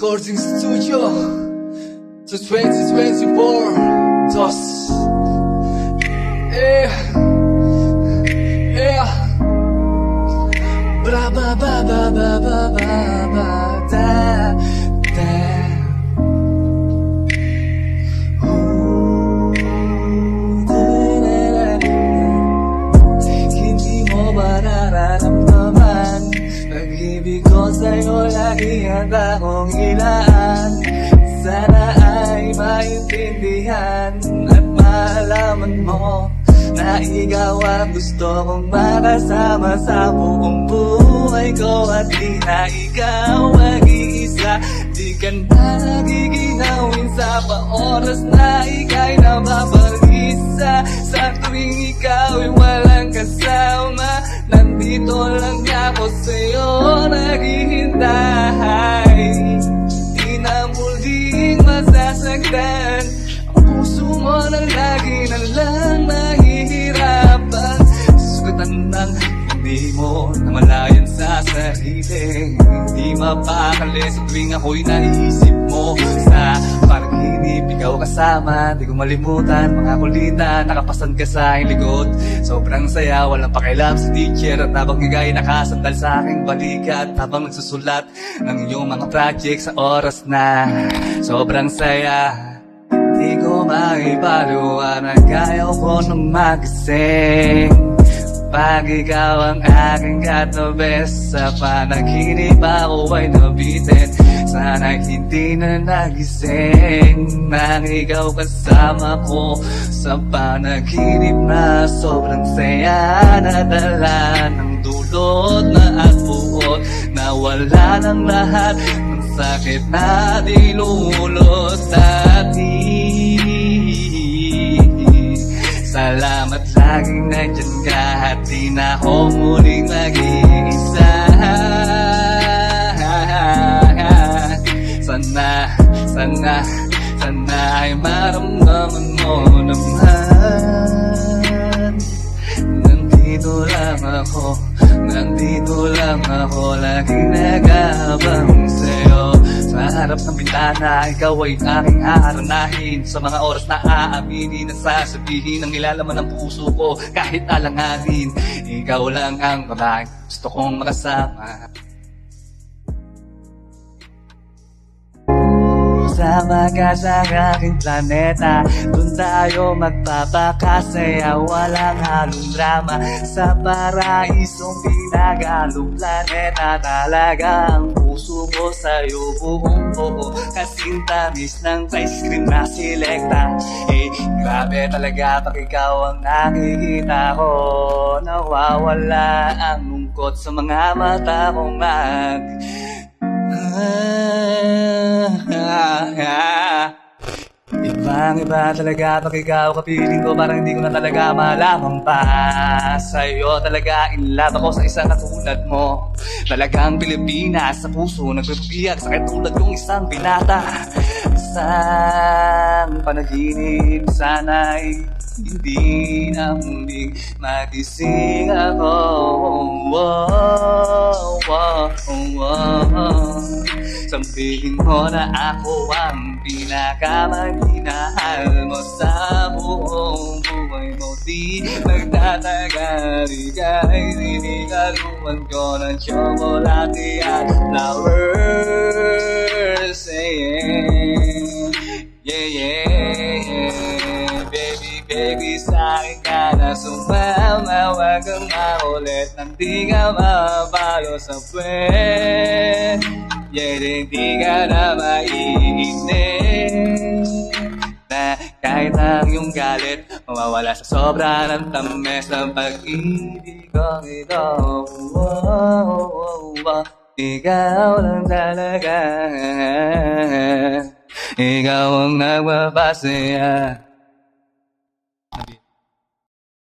Recording Studio to 2024 Dos Yeah Yeah Bra ba ba ba ba ba ba ba da da. Hindi mo oh, ba Pag-ibig ko sa'yo lagi handa kong ilaan. Sana ay maintindihan At malaman mo Na ikaw ang gusto kong makasama Sa buong buhay ko At di na ikaw mag-iisa. Di ka na nagiginawin sa pa-oras na ika'y nababagisa Sugatan ng hindi mo na malayan sa sarili. Hindi mapakali sa tuwing ako'y naisip mo. Sa panaginip, ikaw kasama Di ko malimutan, mga kulitan Nakapasan ka sa aking likod. Sobrang saya, walang pakialam sa teacher. At habang igay nakasandal sa aking balikat. Habang nagsusulat ng iyong mga project sa oras na Sobrang saya Di ko maipaluwanan Ayaw ko nung magising pag ikaw ang aking katobes Sa panaginip ako ay nabitin. Sana hindi na nagising Nang ikaw kasama ko Sa panaginip na sobrang saya Nadala ng dulot na at buot Nawala ng lahat ng sakit na dilulot dati Salamat laging nandyan ka At di na ako muling mag-iisa. Sana, sana, sana ay maramdaman mo naman. Nandito lang ako, nandito lang ako Laging nag-aabang harap ng bintana, ikaw ay aking haharanahin Sa mga oras na aaminin at sasabihin Ang ilalaman ng puso ko kahit alanganin Ikaw lang ang babae. Gusto kong makasama. Sama ka sa aking planeta. Doon tayo magpapakasaya Walang halong drama Sa paraisong pinagalong planeta. Talaga ang puso ko sa'yo buong buo. Kasing tamis ng ice cream na silekta. Eh, grabe talaga pag ikaw ang nakikita ko. Nawawala ang lungkot sa mga mata kong mag Ibang iba talaga pag ikaw kapiling ko Parang hindi ko na talaga malaman pa. Sa'yo talaga in love ako sa isang katulad mo. Talagang Pilipinas sa puso Nagbibiyak sa katulad kong isang binata. Isang panaginip sana'y hindi na muling magising ako. Wow, wow, wow. Sabihin mo na ako ang pinakamaghinahal mo sa buong buhay mo Di magtatagal, ika'y sinikaluan ko ng tsokolate at flowers yeah, yeah, yeah, yeah. Baby, baby, sa akin ka na sumama Huwag kang maulit nang di ka mapalo sa puwet Yeah, hindi ka na mainit Na kahit ang iyong galit Mawawala sa sobra ng tamis Ng pag-ibig kong ito oh, oh, oh. Ikaw lang talaga Ikaw ang nagpapasaya